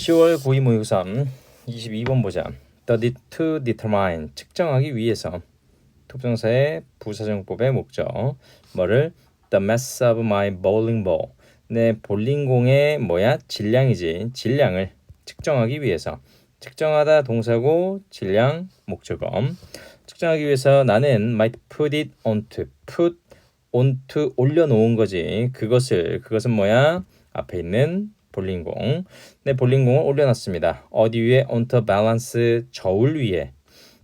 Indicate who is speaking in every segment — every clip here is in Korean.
Speaker 1: 10월 9일 모의고사 22번 보자. The to determine 측정하기 위해서. 투부정사의 부사정법의 목적. 뭐를? The mass of my bowling ball. 내 볼링공의 뭐야? 질량이지. 질량을 측정하기 위해서. 측정하다 동사고 질량 목적어 측정하기 위해서 나는 might put it onto put onto 올려놓은 거지. 그것을 그것은 뭐야? 앞에 있는 볼링공 내 볼링공을 올려놨습니다 어디 위에 onto balance 저울 위에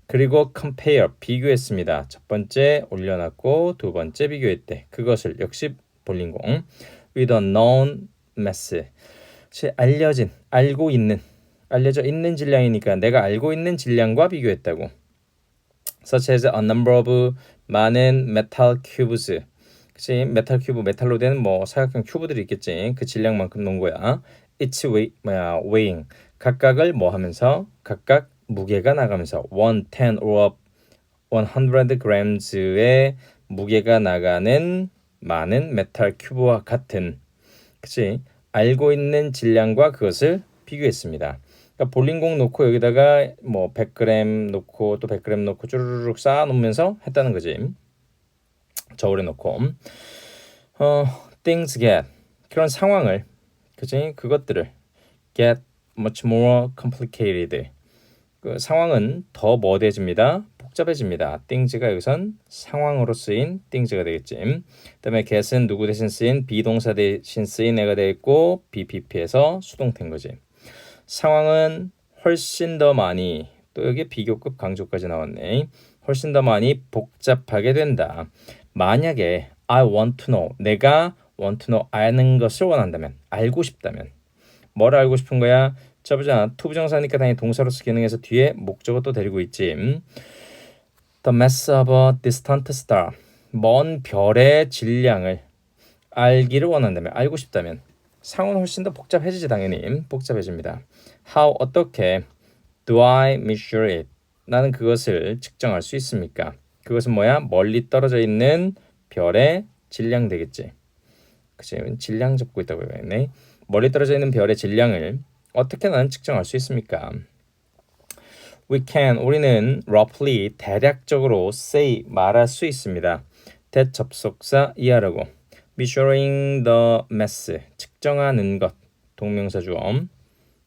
Speaker 1: 그리고 compare 비교했습니다. 첫 번째 올려놨고 두 번째 비교했대. 그것을 역시 볼링공 with a known mass 알려진 알고 있는 알려져 있는 질량이니까 내가 알고 있는 질량과 비교했다고. such as a number of 많은 metal cubes 그치? 메탈 큐브 메탈로 된 뭐 사각형 큐브들이 있겠지. 그 질량만큼 놓은 거야. It's weigh 뭐야 weighing. 각각을 뭐 하면서? 각각 무게가 나가면서. 1, 10 or 100 grams의 무게가 나가는 많은 메탈 큐브와 같은. 그치? 알고 있는 질량과 그것을 비교했습니다. 그러니까 볼링공 놓고 여기다가 뭐 100g 놓고 또 100g 놓고 쭈르륵 쌓아 놓으면서 했다는 거지. 저울에 놓고 어 things get 그런 상황을 그치 그것들을 get much more complicated 그 상황은 더 뭐대집니다. 복잡해집니다. things가 여기선 상황으로 쓰인 things가 되겠지. 그다음에 get은 누구 대신 쓰인 비동사 대신 쓰인 애가 되겠고 BPP에서 수동태인 거지. 상황은 훨씬 더 많이 또 여기 비교급 강조까지 나왔네. 훨씬 더 많이 복잡하게 된다. 만약에 I want to know 내가 want to know 아는 것을 원한다면 알고 싶다면 뭘 알고 싶은 거야? 자 보자 투부정사니까 당연히 동사로서 기능해서 뒤에 목적어 또 데리고 있지 음. The mass of a distant star 먼 별의 질량을 알기를 원한다면 알고 싶다면 상은 훨씬 더 복잡해지지 당연히 복잡해집니다. How 어떻게 do I measure it? 나는 그것을 측정할 수 있습니까? 그것은 뭐야? 멀리 떨어져 있는 별의 질량 되겠지. 그치? 질량 잡고 있다고 해야겠네. 멀리 떨어져 있는 별의 질량을 어떻게 나는 측정할 수 있습니까? We can 우리는 roughly 대략적으로 say 말할 수 있습니다. that 접속사 이하라고 measuring the mass 측정하는 것 동명사 주어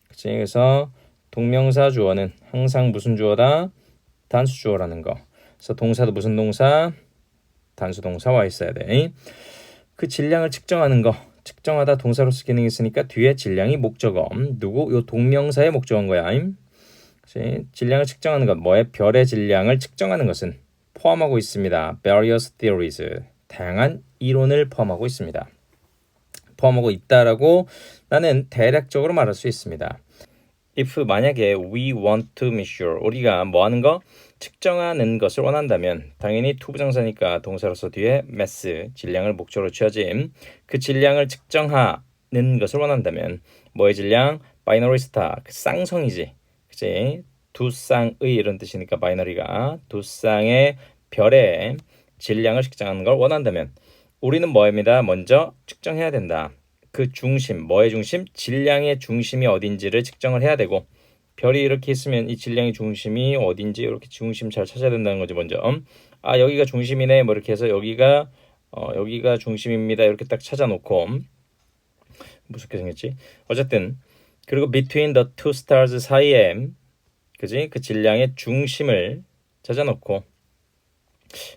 Speaker 1: 그치? 그래서 동명사 주어는 항상 무슨 주어다? 단수 주어라는 거. 그래서 동사도 무슨 동사? 단수 동사 와 있어야 돼. 그 질량을 측정하는 거. 측정하다 동사로서 기능이 있으니까 뒤에 질량이 목적어. 누구? 요 동명사의 목적어인 거야. 그치? 질량을 측정하는 것. 뭐의 별의 질량을 측정하는 것은 포함하고 있습니다. various theories. 다양한 이론을 포함하고 있습니다. 포함하고 있다라고 나는 대략적으로 말할 수 있습니다. If 만약에 we want to measure 우리가 뭐 하는 거? 측정하는 것을 원한다면 당연히 투부정사니까 동사로서 뒤에 mass 질량을 목적으로 취하지. 그 질량을 측정하는 것을 원한다면 뭐의 질량? 바이너리 스타 그 쌍성이지. 그치? 두 쌍의 이런 뜻이니까 바이너리가 두 쌍의 별의 질량을 측정하는 걸 원한다면 우리는 뭐입니다? 먼저 측정해야 된다 그 중심, 뭐의 중심? 질량의 중심이 어딘지를 측정을 해야 되고 별이 이렇게 있으면 이 질량의 중심이 어딘지 이렇게 중심 잘 찾아야 된다는 거지 먼저. 아 여기가 중심이네 뭐 이렇게 해서 여기가 어, 여기가 중심입니다 이렇게 딱 찾아놓고 무섭게 생겼지. 어쨌든 그리고 between the two stars 사이에 그지 그 질량의 중심을 찾아놓고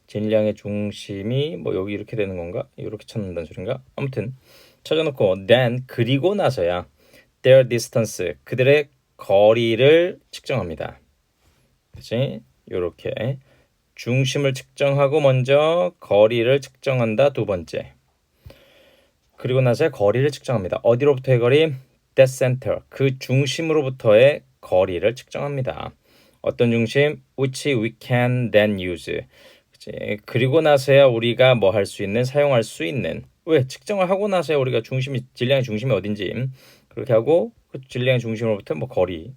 Speaker 1: 질량의 중심이 뭐 여기 이렇게 되는 건가? 이렇게 찾는다는 소린가? 아무튼 찾아놓고 then 그리고 나서야 their distance 그들의 거리를 측정합니다. 그치? 요렇게 중심을 측정하고 먼저 거리를 측정한다 두 번째. 그리고 나서 거리를 측정합니다. 어디로부터의 거리? that center 그 중심으로부터의 거리를 측정합니다. 어떤 중심? which we can then use. 그치? 그리고 나서야 우리가 뭐 할 수 있는 사용할 수 있는 왜 측정을 하고 나서야 우리가 중심이 질량의 중심이 어딘지. 그렇게 하고 그 질량의 중심으로부터 뭐 거리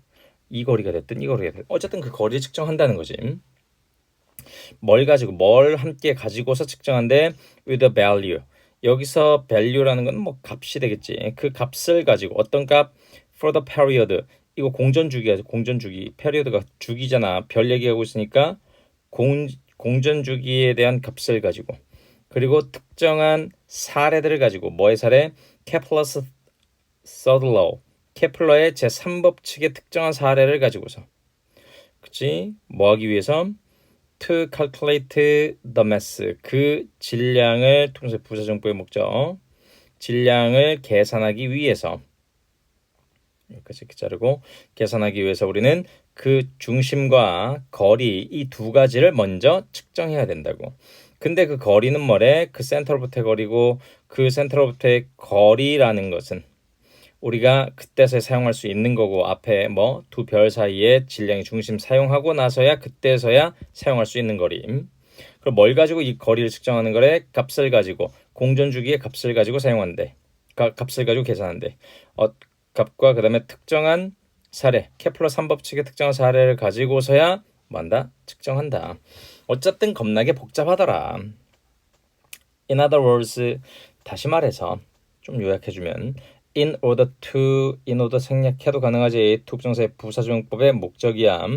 Speaker 1: 이 거리가 됐든 이 거리가 됐든 어쨌든 그 거리를 측정한다는 거지. 뭘 가지고 뭘 함께 가지고서 측정한데 with a value. 여기서 value라는 건 뭐 값이 되겠지. 그 값을 가지고 어떤 값? for the period. 이거 공전 주기야. 공전 주기. period가 주기잖아. 별 얘기하고 있으니까 공 공전 주기에 대한 값을 가지고 그리고 특정한 사례들을 가지고 뭐의 사례? 케플러스 서들러 케플러의 제3법칙의 특정한 사례를 가지고서. 그치? 뭐 하기 위해서? To calculate the mass. 그 질량을 통해서 부사정보의 목적. 질량을 계산하기 위해서. 여기까지 이렇게 자르고 계산하기 위해서 우리는 그 중심과 거리 이 두 가지를 먼저 측정해야 된다고. 근데 그 거리는 뭐래? 그 센터로부터의 거리고 그 센터로부터의 거리라는 것은 우리가 그때서야 사용할 수 있는 거고 앞에 뭐 두 별 사이에 질량의 중심 사용하고 나서야 그때서야 사용할 수 있는 거리. 그럼 뭘 가지고 이 거리를 측정하는 거래? 값을 가지고 공전 주기의 값을 가지고 사용한대. 가, 값을 가지고 계산한대. 어, 값과 그다음에 특정한 사례, 케플러 3법칙의 특정한 사례를 가지고서야 뭐한다? 측정한다. 어쨌든 겁나게 복잡하더라. In other words, 다시 말해서 좀 요약해주면 in order to, in order 생략해도 가능하지 투부정사의 부사조용법의 목적이야.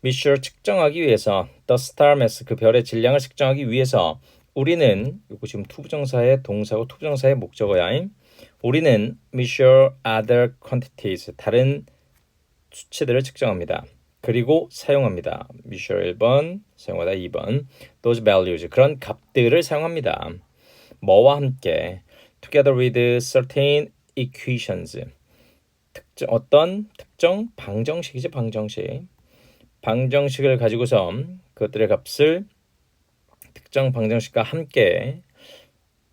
Speaker 1: 미슈를 측정하기 위해서 the star mass 그 별의 질량을 측정하기 위해서 우리는 이거 지금 투부정사의 동사고 투부정사의 목적어야. 우리는 measure other quantities 다른 수치들을 측정합니다. 그리고 사용합니다. measure 1번, 사용하다 2번. those values 그런 값들을 사용합니다. 뭐와 함께 together with certain equations 특정 어떤 특정 방정식이지 방정식 방정식을 가지고서 그것들의 값을 특정 방정식과 함께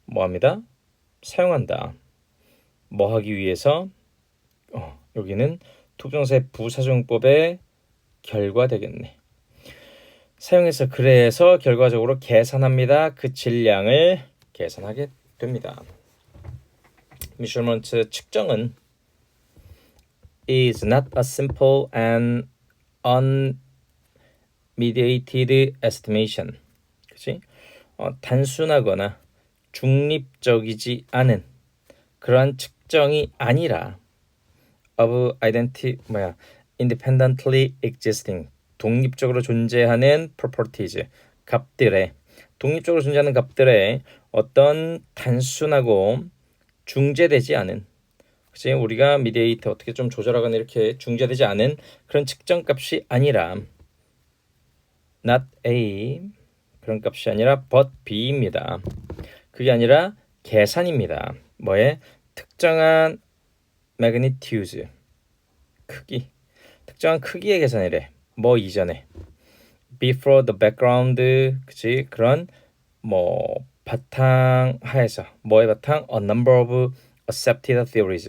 Speaker 1: 뭐합니다? 사용한다. 뭐 하기 위해서 어, 여기는 투부정사의 부사정법의 결과 되겠네. 사용해서 그래서 결과적으로 계산합니다. 그 질량을 계산하게 됩니다. measurement 측정은 is not a simple and unmediated estimation. 그치? 어, 단순하거나 중립적이지 않은 그러한 측정이 아니라 of identity 뭐야 independently existing 독립적으로 존재하는 properties 값들의 독립적으로 존재하는 값들의 어떤 단순하고 중재되지 않은 그치 우리가 미디에이터 어떻게 좀 조절하거나 이렇게 중재되지 않은 그런 측정 값이 아니라 not A 그런 값이 아니라 but B입니다. 그게 아니라 계산입니다. 뭐에 특정한 magnitude 크기 특정한 크기의 계산이래. 뭐 이전에 before the background 그치 그런 뭐 바탕 하에서 뭐의 바탕 a number of accepted theories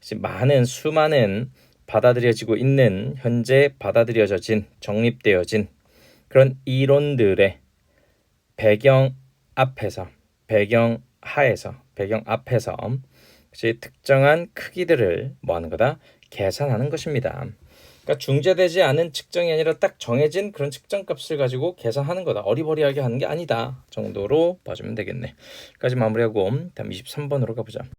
Speaker 1: 그치? 많은 수많은 받아들여지고 있는 현재 받아들여진 정립되어진 그런 이론들의 배경 앞에서 배경 하에서 배경 앞에서 그치? 특정한 크기들을 뭐 하는 거다 계산하는 것입니다. 그러니까 중재되지 않은 측정이 아니라 딱 정해진 그런 측정 값을 가지고 계산하는 거다. 어리버리하게 하는 게 아니다. 정도로 봐주면 되겠네. 까지 마무리하고 다음 23번으로 가보자.